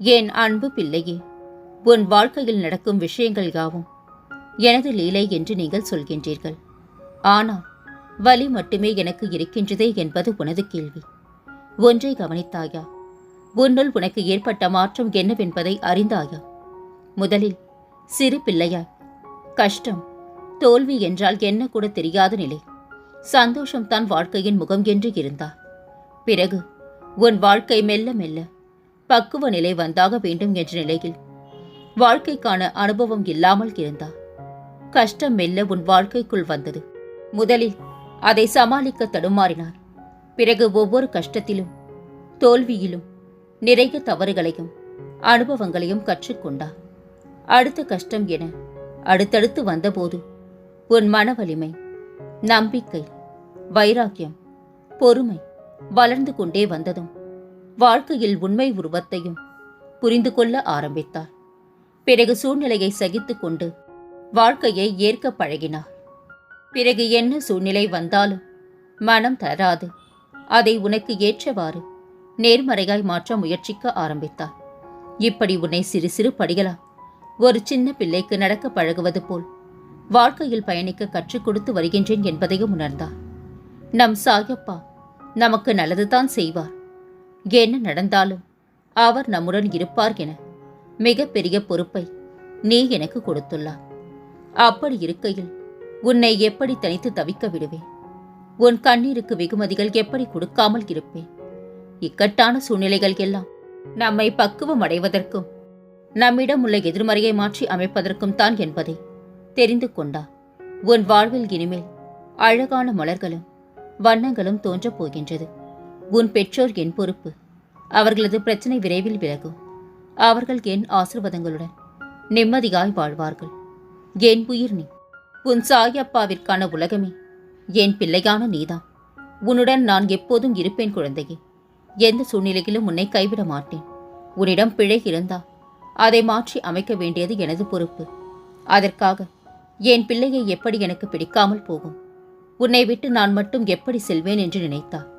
என் அன்பு பிள்ளையே உன் வாழ்க்கையில் நடக்கும் விஷயங்கள் யாவும் எனது லீலை என்று நீங்கள் சொல்கின்றீர்கள். ஆனால் வலி மட்டுமே எனக்கு இருக்கின்றதே என்பது உனது கேள்வி. ஒன்றை கவனித்தாயா? உன்னுள் உனக்கு ஏற்பட்ட மாற்றம் என்னவென்பதை அறிந்தாயா? முதலில் சிறு பிள்ளையாய் கஷ்டம் தோல்வி என்றால் என்ன கூட தெரியாத நிலை. சந்தோஷம்தான் வாழ்க்கையின் முகம் என்று இருந்தார் பிறகு உன் வாழ்க்கை மெல்ல மெல்ல பக்குவ நிலை வந்தாக வேண்டும் என்ற நிலையில் வாழ்க்கைக்கான அனுபவம் இல்லாமல் இருந்தார். கஷ்டம் மெல்ல உன் வாழ்க்கைக்குள் வந்தது. முதலில் அதை சமாளிக்க தடுமாறினார். பிறகு ஒவ்வொரு கஷ்டத்திலும் தோல்வியிலும் நிறைய தவறுகளையும் அனுபவங்களையும் கற்றுக்கொண்டார். அடுத்த கஷ்டம் என அடுத்தடுத்து வந்தபோது உன் மன வலிமை நம்பிக்கை வைராக்கியம் பொறுமை வளர்ந்து கொண்டே வந்ததும் வாழ்க்கையில் உண்மை உருவத்தையும் புரிந்து கொள்ள ஆரம்பித்தார். பிறகு சூழ்நிலையை சகித்து கொண்டு வாழ்க்கையை ஏற்க பழகினார். பிறகு என்ன சூழ்நிலை வந்தாலும் மனம் தராது அதை உனக்கு ஏற்றவாறு நேர்மறையாய் மாற்ற முயற்சிக்க ஆரம்பித்தார். இப்படி உன்னை சிறு சிறு படிகளா ஒரு சின்ன பிள்ளைக்கு நடக்க பழகுவது போல் வாழ்க்கையில் பயணிக்க கற்றுக் கொடுத்து வருகின்றேன் என்பதையும் உணர்ந்தார். நம் சாயப்பா நமக்கு நல்லதுதான் செய்வார். என்ன நடந்தாலும் அவர் நம்முடன் இருப்பார் என மிகப்பெரிய பொறுப்பை நீ எனக்கு கொடுத்துள்ளார். அப்படி இருக்கையில் உன்னை எப்படி தனித்து தவிக்க விடுவேன்? உன் கண்ணீருக்கு வெகுமதிகள் எப்படி கொடுக்காமல் இருப்பேன்? இக்கட்டான சூழ்நிலைகள் எல்லாம் நம்மை பக்குவம் அடைவதற்கும் நம்மிடம் உள்ள எதிர்மறையை மாற்றி அமைப்பதற்கும் தான் என்பதை தெரிந்து கொண்டா. உன் வாழ்வில் இனிமேல் அழகான மலர்களும் வண்ணங்களும் தோன்றப் போகின்றது. உன் பெற்றோர் என் பொறுப்பு. அவர்களது பிரச்சனை விரைவில் விலகும். அவர்கள் என் ஆசிர்வாதங்களுடன் நிம்மதியாய் வாழ்வார்கள். என் உயிர் நீ. உன் சாயப்பாவிற்கான உலகமே. என் பிள்ளையான நீதான். உன்னுடன் நான் எப்போதும் இருப்பேன் குழந்தையே. எந்த சூழ்நிலையிலும் உன்னை கைவிட மாட்டேன். உன்னிடம் பிழை இருந்தால் அதை மாற்றி அமைக்க வேண்டியது எனது பொறுப்பு. அதற்காக என் பிள்ளையை எப்படி எனக்கு பிடிக்காமல் போகும்? உன்னை விட்டு நான் மட்டும் எப்படி செல்வேன் என்று நினைத்தார்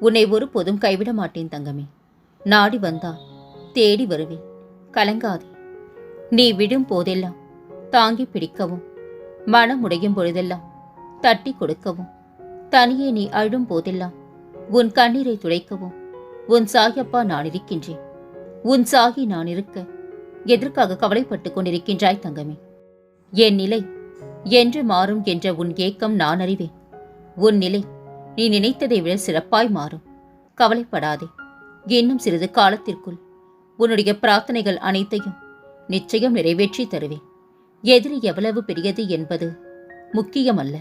உன்னை ஒருபோதும் கைவிட மாட்டேன் தங்கமே. நாடி வந்தா தேடி வருவேன். கலங்காதே. நீ விடும் போதெல்லாம் தாங்கி பிடிக்கவும் மனம் உடையும் பொழுதெல்லாம் தட்டி கொடுக்கவும் தனியே நீ அழும் போதெல்லாம் உன் கண்ணீரை துடைக்கவும் உன் சாயப்பா நான் இருக்கின்றேன். உன் சாகி நான் இருக்க எதற்காக கவலைப்பட்டுக் கொண்டிருக்கின்றாய் தங்கமே? என் நிலை என்று மாறும் என்ற உன் ஏக்கம் நான் அறிவேன். உன் நிலை நீ நினைத்ததை விட சிறப்பாய் மாறும். கவலைப்படாதே. இன்னும் சிறிது காலத்திற்குள் உன்னுடைய பிரார்த்தனைகள் அனைத்தையும் நிச்சயம் நிறைவேற்றி தருவேன். எதிரி எவ்வளவு பெரியது என்பது முக்கியமல்ல.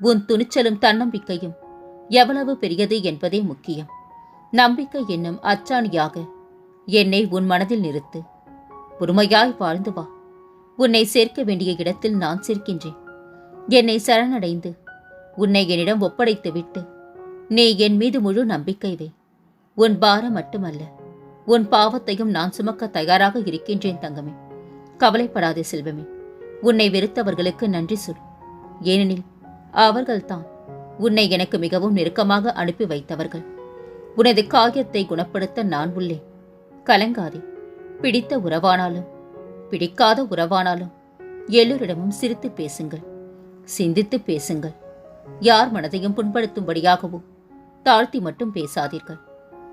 உன் துணிச்சலும் தன்னம்பிக்கையும் எவ்வளவு பெரியது என்பதே முக்கியம். நம்பிக்கை என்னும் அச்சாணியாக என்னை உன் மனதில் நிறுத்து. பொறுமையாய் வாழ்ந்து வா. உன்னை சேர்க்க வேண்டிய இடத்தில் நான் சேர்க்கின்றேன். என்னை சரணடைந்து உன்னை என்னிடம் ஒப்படைத்து விட்டு நீ என் மீது முழு நம்பிக்கை வை. உன் பாரம் மட்டுமல்ல உன் பாவத்தையும் நான் சுமக்க தயாராக இருக்கின்றேன் தங்கமே. கவலைப்படாதே செல்வமே உன்னை வெறுத்தவர்களுக்கு நன்றி சொல். ஏனெனில் அவர்கள்தான் உன்னை எனக்கு மிகவும் நெருக்கமாக அனுப்பி வைத்தவர்கள். உனது காயத்தை குணப்படுத்த நான் உள்ளேன். கலங்காதே பிடித்த உறவானாலும் பிடிக்காத உறவானாலும் எல்லோரிடமும் சிரித்து பேசுங்கள் சிந்தித்து பேசுங்கள். யார் மனதையும் புண்படுத்தும்படியாகவோ தாழ்த்தி மட்டும் பேசாதீர்கள்.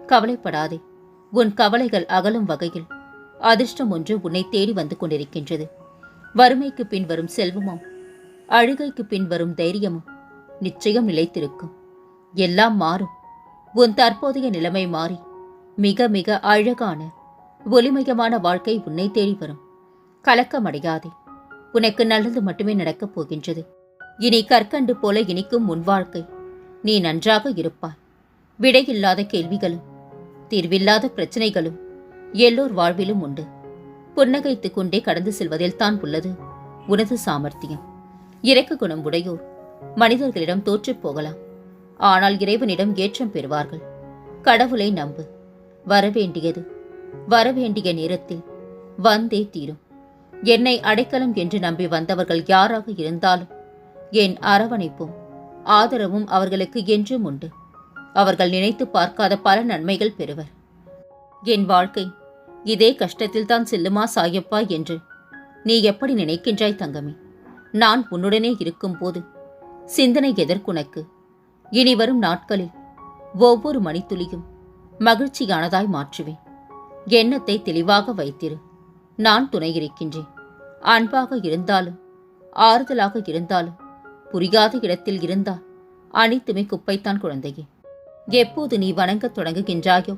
கவலைப்படாதே. உன் கவலைகள் அகலும் வகையில் அதிர்ஷ்டம் ஒன்று உன்னை தேடி வந்து கொண்டிருக்கின்றது. வறுமைக்கு பின் வரும் செல்வமும் அழுகைக்கு பின் வரும் தைரியமும் நிச்சயம் நிலைத்திருக்கும். எல்லாம் மாறும். உன் தற்போதைய நிலைமை மாறி மிக மிக அழகான ஒளிமயமான வாழ்க்கை உன்னை தேடி வரும். கலக்கமடையாதே. உனக்கு நல்லது மட்டுமே நடக்கப் போகின்றது. இனி கற்கண்டு போல இனிக்கும் உன் வாழ்க்கை. நீ நன்றாக இருப்பாய். விடையில்லாத கேள்விகளும் தீர்வில்லாத பிரச்சனைகளும் எல்லோர் வாழ்விலும் உண்டு. புன்னகைத்துக் கொண்டே கடந்து செல்வதில் தான் உள்ளது உனது சாமர்த்தியம். இறக்க குணம் உடையோர் மனிதர்களிடம் தோற்றுப் போகலாம். ஆனால் இறைவனிடம் ஏற்றம் பெறுவார்கள். கடவுளை நம்பு. வரவேண்டியது வரவேண்டிய நேரத்தில் வந்தே தீரும். என்னை அடைக்கலம் என்று நம்பி வந்தவர்கள் யாராக இருந்தாலும் என் அரவணைப்பும்? ஆதரவும் அவர்களுக்கு என்றும் உண்டு. அவர்கள் நினைத்து பார்க்காத பல நன்மைகள் பெறுவர். என் வாழ்க்கை இதே கஷ்டத்தில் தான் செல்லுமா சாயப்பா என்று. நீ எப்படி நினைக்கின்றாய் தங்கமே? நான் உன்னுடனே இருக்கும்போது சிந்தனை எதற்குனக்கு? இனி வரும் நாட்களில் ஒவ்வொரு மணித்துளியும் மகிழ்ச்சியானதாய் மாற்றுவேன். எண்ணத்தை தெளிவாக வைத்திரு. நான் துணை இருக்கின்றேன் அன்பாக இருந்தாலும் ஆறுதலாக இருந்தாலும் புரியாத இடத்தில் இருந்தால் அனைத்துமே குப்பைத்தான் குழந்தையே. எப்போது நீ வணங்கத் தொடங்குகின்றாயோ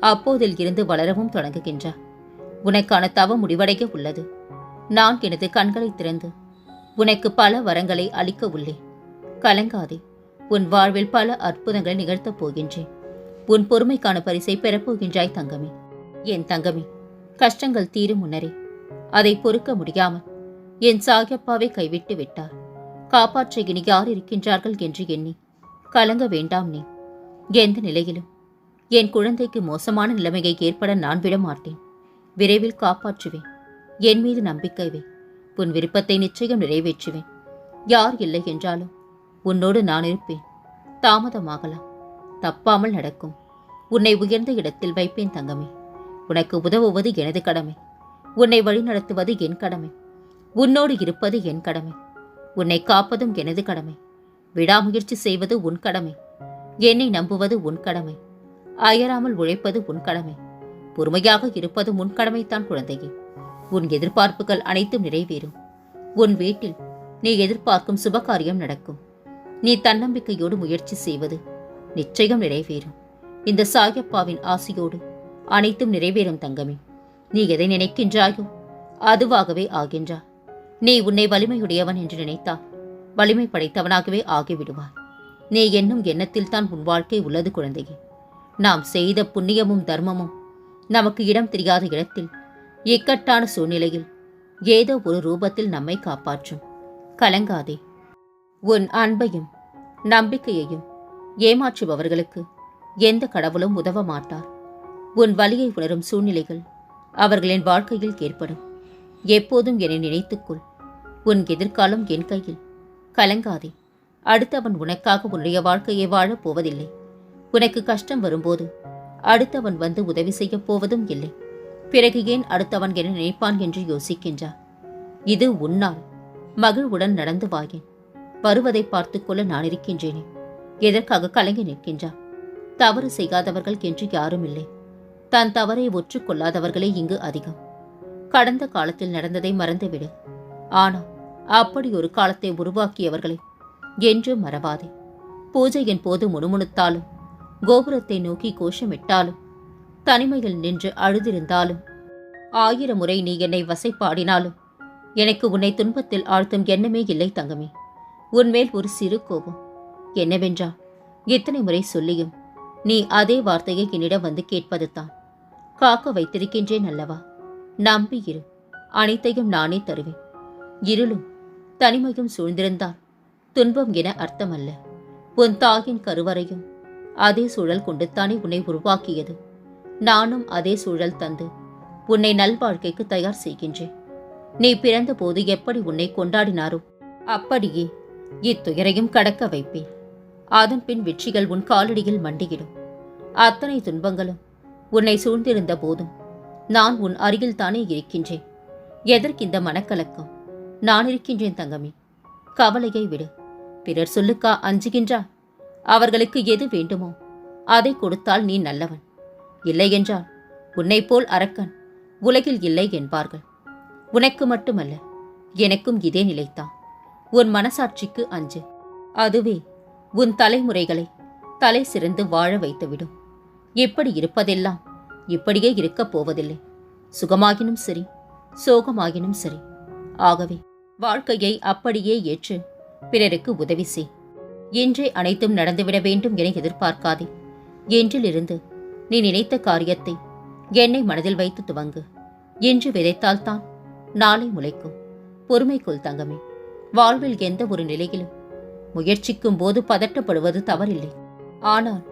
அப்போதில் இருந்து வளரவும் தொடங்குகின்றாய் உனக்கான தவ முடிவடைய உள்ளது. நான் எனது கண்களை திறந்து உனக்கு பல வரங்களை அளிக்க உள்ளேன் கலங்காதே உன் வாழ்வில் பல அற்புதங்களை நிகழ்த்தப் போகின்றேன். உன் பொறுமைக்கான பரிசை பெறப்போகின்றாய் தங்கமே. என் தங்கமே கஷ்டங்கள் தீரும் முன்னரே. அதை பொறுக்க முடியாமல் என் சாயப்பாவை கைவிட்டு விட்டார் காப்பாற்ற இனி யார் இருக்கின்றார்கள் என்று எண்ணி. கலங்க வேண்டாம் நீ. எந்த நிலையிலும்? என் குழந்தைக்கு மோசமான நிலைமையை ஏற்பட நான் விட மாட்டேன் விரைவில் காப்பாற்றுவேன். என் மீது நம்பிக்கை வை. உன் விருப்பத்தை நிச்சயம் நிறைவேற்றுவேன். யார் இல்லை என்றாலும் உன்னோடு நான் இருப்பேன். தாமதமாகலாம். தப்பாமல் நடக்கும். உன்னை உயர்ந்த இடத்தில் வைப்பேன் தங்கமே. உனக்கு உதவுவது எனது கடமை. உன்னை வழிநடத்துவது என் கடமை. உன்னோடு இருப்பது என் கடமை. உன்னை காப்பதும் எனது கடமை. விடாமுயற்சி செய்வது உன் கடமை. என்னை நம்புவது உன் கடமை. அயராமல் உழைப்பது உன் கடமை. பொறுமையாக இருப்பது உன் கடமைத்தான் குழந்தையே. உன் எதிர்பார்ப்புகள் அனைத்தும் நிறைவேறும். உன் வீட்டில் நீ எதிர்பார்க்கும் சுபகாரியம் நடக்கும். நீ தன்னம்பிக்கையோடு முயற்சி செய்வது நிச்சயம் நிறைவேறும். இந்த சாயப்பாவின் ஆசையோடு அனைத்தும் நிறைவேறும் தங்கமே. நீ எதை நினைக்கின்றாயோ அதுவாகவே ஆகின்றா. நீ உன்னை வலிமையுடையவன் என்று நினைத்தால் வலிமை படைத்தவனாகவே ஆகிவிடுவாய். நீ என்னும் எண்ணத்தில் தான் உன் வாழ்க்கை உள்ளது குழந்தையே. நாம் செய்த புண்ணியமும் தர்மமும் நமக்கு இடம் தெரியாத இடத்தில் இக்கட்டான சூழ்நிலையில் ஏதோ ஒரு ரூபத்தில் நம்மை காப்பாற்றும். கலங்காதே. உன் அன்பையும் நம்பிக்கையையும் ஏமாற்றுபவர்களுக்கு எந்த கடவுளும் உதவ மாட்டார். உன் வலியை உணரும் சூழ்நிலைகள் அவர்களின் வாழ்க்கையில் ஏற்படும். எப்போதும் என்னை நினைத்துக்கொள். உன் எதிர்காலம் என் கையில். கலங்காதே. அடுத்தவன் உனக்காக உன்னுடைய வாழ்க்கையை வாழப் போவதில்லை. உனக்கு கஷ்டம் வரும்போது அடுத்தவன் வந்து உதவி செய்யப் போவதும் இல்லை. பிறகு ஏன் அடுத்தவன் என நினைப்பான் என்று யோசிக்கின்றார். இது உன்னால் மகிழ்வுடன் நடந்து வாயேன் வருவதை பார்த்துக் கொள்ள நான் இருக்கின்றேனே. எதற்காக கலங்கி நிற்கின்றார்? தவறு செய்யாதவர்கள் என்று யாரும் இல்லை. தன் தவறை ஒற்றுக்கொள்ளாதவர்களே இங்கு அதிகம். கடந்த காலத்தில் நடந்ததை மறந்துவிடு. ஆனால் அப்படி ஒரு காலத்தை உருவாக்கியவர்களை என்றும் மறவாதே. பூஜையின் போது முணுமுணுத்தாலும் கோபுரத்தை நோக்கி கோஷமிட்டாலும் தனிமையில் நின்று அழுதிருந்தாலும் ஆயிரம் முறை நீ என்னை வசைப்பாடினாலும் எனக்கு உன்னை துன்பத்தில் ஆழ்த்தும் எண்ணமே இல்லை தங்கமே. உன்மேல் ஒரு சிறு கோபம். என்னவென்றா? இத்தனை முறை சொல்லியும் நீ அதே வார்த்தையை என்னிடம் வந்து கேட்பது தான் காக்க வைத்திருக்கின்றேன் அல்லவா? நம்பி இரு அனைத்தையும் நானே தருவேன். இருளும் தனிமையும் சூழ்ந்திருந்தால் துன்பம் என அர்த்தமல்ல. உன் தாயின் கருவறையும் அதே சூழல் கொண்டு தானே உன்னை உருவாக்கியது. நானும் அதே சூழல் தந்து உன்னை நல்வாழ்க்கைக்கு தயார் செய்கின்றேன். நீ பிறந்தபோது எப்படி உன்னை கொண்டாடினாரோ அப்படியே இத்துயரையும் கடக்க வைப்பேன். அதன் பின் வெற்றிகள் உன் காலடியில் மண்டியிடும். அத்தனை துன்பங்களும் உன்னை சூழ்ந்திருந்த போதும் நான் உன் அருகில் தானே இருக்கின்றேன். எதற்கு இந்த மனக்கலக்கம்? நான் இருக்கின்றேன் தங்கமி. கவலையை விடு. பிறர் சொல்லுக்கா அஞ்சுகின்றா? அவர்களுக்கு எது வேண்டுமோ அதை கொடுத்தால் நீ நல்லவன். இல்லையென்றால் உன்னைப் போல் அரக்கன் உலகில் இல்லை என்பார்கள். உனக்கு மட்டுமல்ல எனக்கும் இதே நிலைத்தான் உன் மனசாட்சிக்கு அஞ்சு. அதுவே உன் தலைமுறைகளை தலை சிறந்து வாழ வைத்துவிடும். எப்படி இருப்பதெல்லாம் இப்படியே இருக்கப் போவதில்லை. சுகமாகினும் சரி சோகமாகினும் சரி. ஆகவே வாழ்க்கையை அப்படியே ஏற்று பிறருக்கு உதவி செய். இன்றே அனைத்தும் நடந்துவிட வேண்டும் என எதிர்பார்க்காதே. என்றிலிருந்து நீ நினைத்த காரியத்தை என்னை மனதில் வைத்து துவங்கு. என்று விதைத்தால்தான் நாளை முளைக்கும். பொறுமைக்குள் தங்கமே. வாழ்வில் எந்த ஒரு நிலையிலும் முயற்சிக்கும் போது பதட்டப்படுவது தவறில்லை. ஆனால்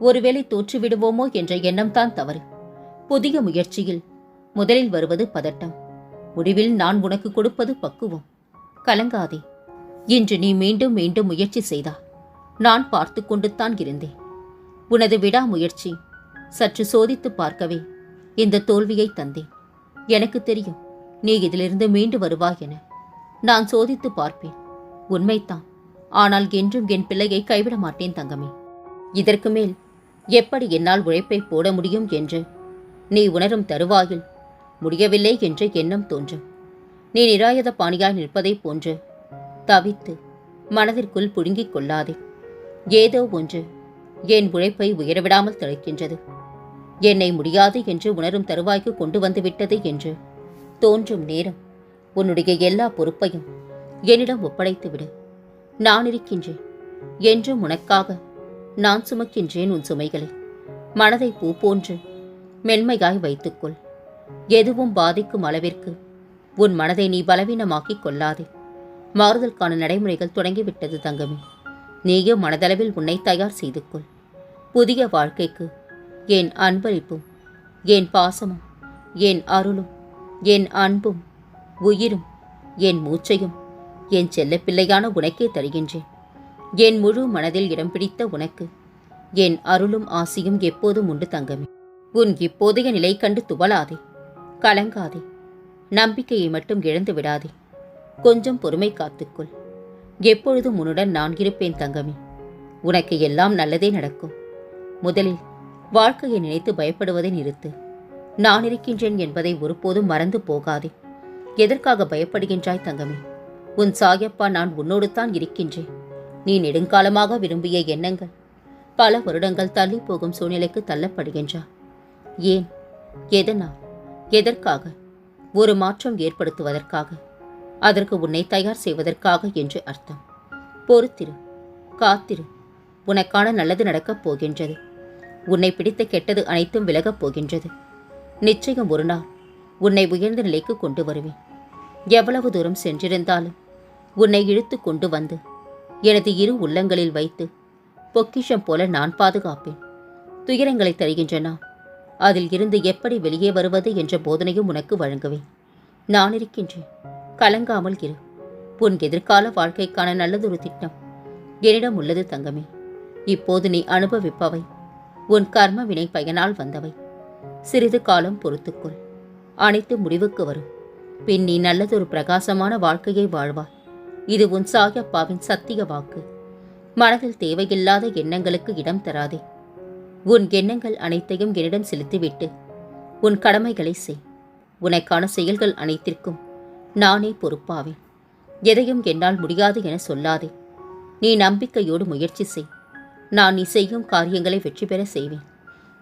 ஒருவேளை தோற்றுவிடுவோமோ என்ற எண்ணம்தான் தவறு. புதிய முயற்சியில் முதலில் வருவது பதட்டம். முடிவில் நான் உனக்கு கொடுப்பது பக்குவம். கலங்காதே. இன்று நீ மீண்டும் மீண்டும் முயற்சி செய்தா. நான் பார்த்து கொண்டுத்தான் இருந்தேன். உனது விடாமுயற்சி சற்று சோதித்து பார்க்கவே இந்த தோல்வியை தந்தேன். எனக்கு தெரியும் நீ இதிலிருந்து மீண்டு வருவாய் என. நான் சோதித்து பார்ப்பேன். உண்மைத்தான் ஆனால் என்றும் என் பிள்ளையை கைவிட மாட்டேன் தங்கமே. இதற்கு மேல் எப்படி என்னால் உழைப்பை போட முடியும் என்று நீ உணரும் தருவாயில் முடியவில்லை என்ற எண்ணம் தோன்றும். நீ நிராயுத பாணியாய் நிற்பதைப் போன்று தவித்து மனதிற்குள் புடுங்கிக் கொள்ளாதே. ஏதோ ஒன்று என் உழைப்பை உயரவிடாமல் தடுக்கின்றது என்னை முடியாது என்று உணரும் தருவாய்க்கு கொண்டு வந்துவிட்டது என்று தோன்றும் நேரம் உன்னுடைய எல்லா பொறுப்பையும் என்னிடம் ஒப்படைத்துவிடு நான் இருக்கின்றேன். என்றும் உனக்காக நான் சுமக்கின்றேன் உன் சுமைகளை. மனதை பூ போன்று மென்மையாய் வைத்துக்கொள். எதுவும் பாதிக்கும் அளவிற்கு உன் மனதை நீ பலவீனமாக்கிக் கொள்ளாதே. மாறுதலுக்கான நடைமுறைகள் தொடங்கிவிட்டது தங்கமே. நீயும் மனதளவில் உன்னை தயார் செய்து கொள் புதிய வாழ்க்கைக்கு என் அன்பளிப்பும் என் பாசமும் என் அருளும் என் அன்பும் உயிரும் என் மூச்சையும் என் செல்லப்பிள்ளையான உனக்கே தருகின்றேன். என் முழு மனதில் இடம் பிடித்த உனக்கு என் அருளும் ஆசியும் எப்போதும் உண்டு தங்கமே. உன் இப்போதைய நிலை கண்டு துவளாதே. கலங்காதே. நம்பிக்கையை மட்டும் இழந்து விடாதே. கொஞ்சம் பொறுமை காத்துக்கொள். எப்பொழுதும் உன்னுடன் நான் இருப்பேன் தங்கமே. உனக்கு எல்லாம் நல்லதே நடக்கும். முதலில் வாழ்க்கையை நினைத்து பயப்படுவதை நிறுத்து. நான் இருக்கின்றேன் என்பதை ஒருபோதும் மறந்து போகாதே. எதற்காக பயப்படுகின்றாய் தங்கமே? உன் சாயப்பா நான் உன்னோடு தான் இருக்கின்றேன். நீ நெடுங்காலமாக விரும்பிய எண்ணங்கள் பல வருடங்கள் தள்ளி போகும் சூழ்நிலைக்கு தள்ளப்படுகின்றாய் ஏன்? எதனால்? எதற்காக? ஒரு மாற்றம் ஏற்படுத்துவதற்காக அதற்கு உன்னை தயார் செய்வதற்காக என்று அர்த்தம். பொறுத்திரு காத்திரு உனக்கான நல்லது நடக்கப் போகின்றது. உன்னை பிடித்த கெட்டது அனைத்தும் விலகப் போகின்றது. நிச்சயம் ஒரு நாள் உன்னை உயர்ந்த நிலைக்கு கொண்டு வருவேன். எவ்வளவு தூரம் சென்றிருந்தாலும் உன்னை இழுத்து கொண்டு வந்து எனது இரு உள்ளங்களில் வைத்து பொக்கிஷம் போல நான் பாதுகாப்பேன். துயரங்களை தருகின்ற நான் அதில் இருந்து எப்படி வெளியே வருவது என்ற போதனையும் உனக்கு வழங்குவேன். நான் இருக்கின்றேன். கலங்காமல் இரு. உன் எதிர்கால வாழ்க்கைக்கான நல்லதொரு திட்டம். என்னிடம் உள்ளது தங்கமே. இப்போது நீ அனுபவிப்பவை. உன் கர்ம வினை பயனால் வந்தவை. சிறிது காலம் பொறுத்துக்கொள். அனைத்து முடிவுக்கு வரும் பின் நீ நல்லதொரு பிரகாசமான வாழ்க்கையை வாழ்வாய். இது உன் சாயப்பாவின் சத்திய வாக்கு. மனதில் தேவையில்லாத எண்ணங்களுக்கு இடம் தராதே. உன் எண்ணங்கள் அனைத்தையும் என்னிடம் செலுத்திவிட்டு உன் கடமைகளை செய். உனக்கான செயல்கள் அனைத்திற்கும் நானே பொறுப்பாவேன். எதையும் என்னால் முடியாது என சொல்லாதே. நீ நம்பிக்கையோடு முயற்சி செய். நான் நீ செய்யும் காரியங்களை வெற்றி பெற செய்வேன்.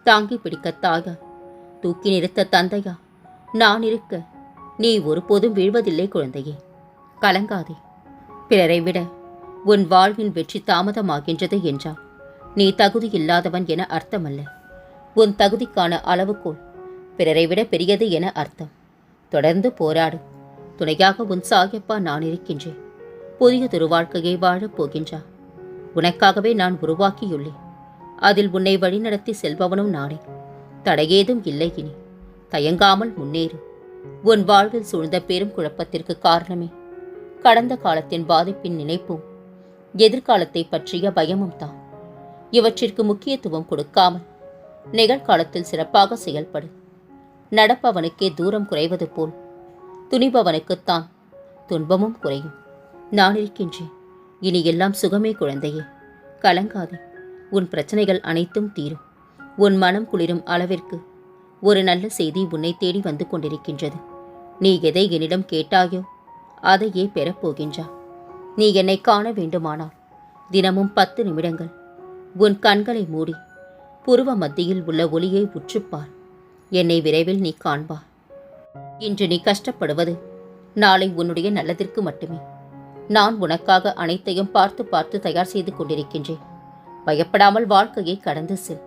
தாங்கி பிடிக்க தாயா? தூக்கி நிறுத்த தந்தையா? நான் இருக்க நீ ஒருபோதும் வீழ்வதில்லை குழந்தையே. கலங்காதே. பிறரை விட உன் வாழ்வின் வெற்றி தாமதமாகின்றது என்றால் நீ தகுதி இல்லாதவன் என அர்த்தமல்ல. உன் தகுதிக்கான அளவுகோல் பிறரை விட பெரியது என அர்த்தம். தொடர்ந்து போராடு. துணையாக உன் சாயப்பா நான் இருக்கின்றேன். புதியதொரு வாழ்க்கையை வாழப் போகின்றா. உனக்காகவே நான் உருவாக்கியுள்ளேன். அதில் உன்னை வழிநடத்தி செல்பவனும் நானே. தடையேதும் இல்லை இனி. தயங்காமல் முன்னேறு. உன் வாழ்வில் சூழ்ந்த பெரும் குழப்பத்திற்கு காரணமே. கடந்த காலத்தின் பாதிப்பின் நினைப்பும். எதிர்காலத்தை பற்றிய பயமும் தான் இவற்றிற்கு முக்கியத்துவம் கொடுக்காமல் நிகழ்காலத்தில் சிறப்பாக செயல்படு. நடப்பவனுக்கே தூரம் குறைவது போல் துணிபவனுக்குத்தான் துன்பமும் குறையும். நான் இருக்கின்றேன். இனி எல்லாம் சுகமே குழந்தையே. கலங்காதே. உன் பிரச்சனைகள் அனைத்தும் தீரும். உன் மனம் குளிரும் அளவிற்கு ஒரு நல்ல செய்தி உன்னை தேடி வந்து கொண்டிருக்கின்றது. நீ எதை என்னிடம் கேட்டாயோ அதையே பெறப்போகின்றா நீ என்னை காண வேண்டுமானால் தினமும் பத்து நிமிடங்கள் உன் கண்களை மூடி. புருவ மத்தியில் உள்ள ஒளியை உற்றுப்பார் என்னை விரைவில் நீ காண்பார் இன்று நீ கஷ்டப்படுவது நாளை உன்னுடைய நல்லதிற்கு மட்டுமே. நான் உனக்காக அனைத்தையும் பார்த்து பார்த்து தயார் செய்து கொண்டிருக்கின்றேன். பயப்படாமல் வாழ்க்கையை கடந்து செல்.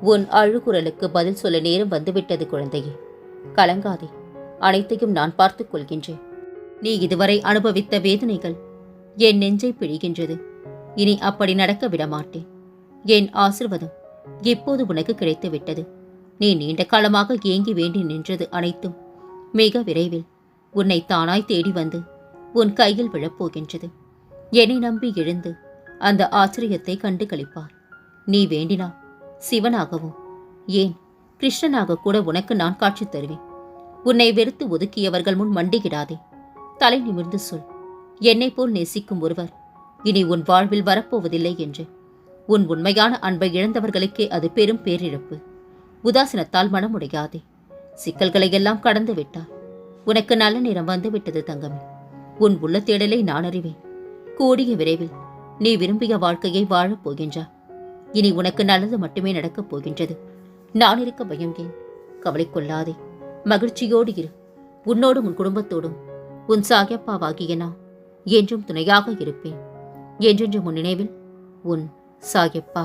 உன் அழுகுரலுக்கு பதில் சொல்ல நேரம் வந்துவிட்டது குழந்தையே. கலங்காதே. அனைத்தையும் நான் பார்த்துக் கொள்கின்றேன். நீ இதுவரை அனுபவித்த வேதனைகள் என் நெஞ்சை பிழிகின்றது. இனி அப்படி நடக்க விட மாட்டேன் என் ஆசிர்வாதம் இப்போது உனக்கு கிடைத்துவிட்டது? நீ நீண்ட காலமாக ஏங்கி வேண்டி நின்றது அனைத்தும் மிக விரைவில் உன்னை தானாய் தேடி வந்து உன் கையில் விழப்போகின்றது. என்னை நம்பி எழுந்து அந்த ஆச்சரியத்தை கண்டு களிப்பார் நீ வேண்டினால் சிவனாகவும் ஏன் கிருஷ்ணனாக கூட உனக்கு நான் காட்சி தருவேன். உன்னை வெறுத்து ஒதுக்கியவர்கள் முன் மண்டியிடாதே. தலை நிமிர்ந்து சொல் என்னை போல் நேசிக்கும் ஒருவர் இனி உன் வாழ்வில் வரப்போவதில்லை என்று. உன் உண்மையான அன்பை இழந்தவர்களுக்கே அது பெரும் பேரிழப்பு. உதாசீனத்தால் மனமுடையாதே. சிக்கல்களை எல்லாம் கடந்து விட்டாய். உனக்கு நல்ல நேரம் வந்து விட்டது தங்கமே. உன் உள்ள தேடலை நான் அறிவேன். கூடிய விரைவில் நீ விரும்பிய வாழ்க்கையை வாழப் போகின்றாய். இனி உனக்கு நல்லது மட்டுமே நடக்கப் போகின்றது. நான் இருக்க பயம் ஏன் கவலை கொள்ளாதே மகிழ்ச்சியோடு இரு. உன்னோடும் உன் குடும்பத்தோடும் உன் சாயப்பாவாகிய நான் என்றும் துணையாக இருப்பேன். என்றென்றும் உன் நினைவில் உன் சாயப்பா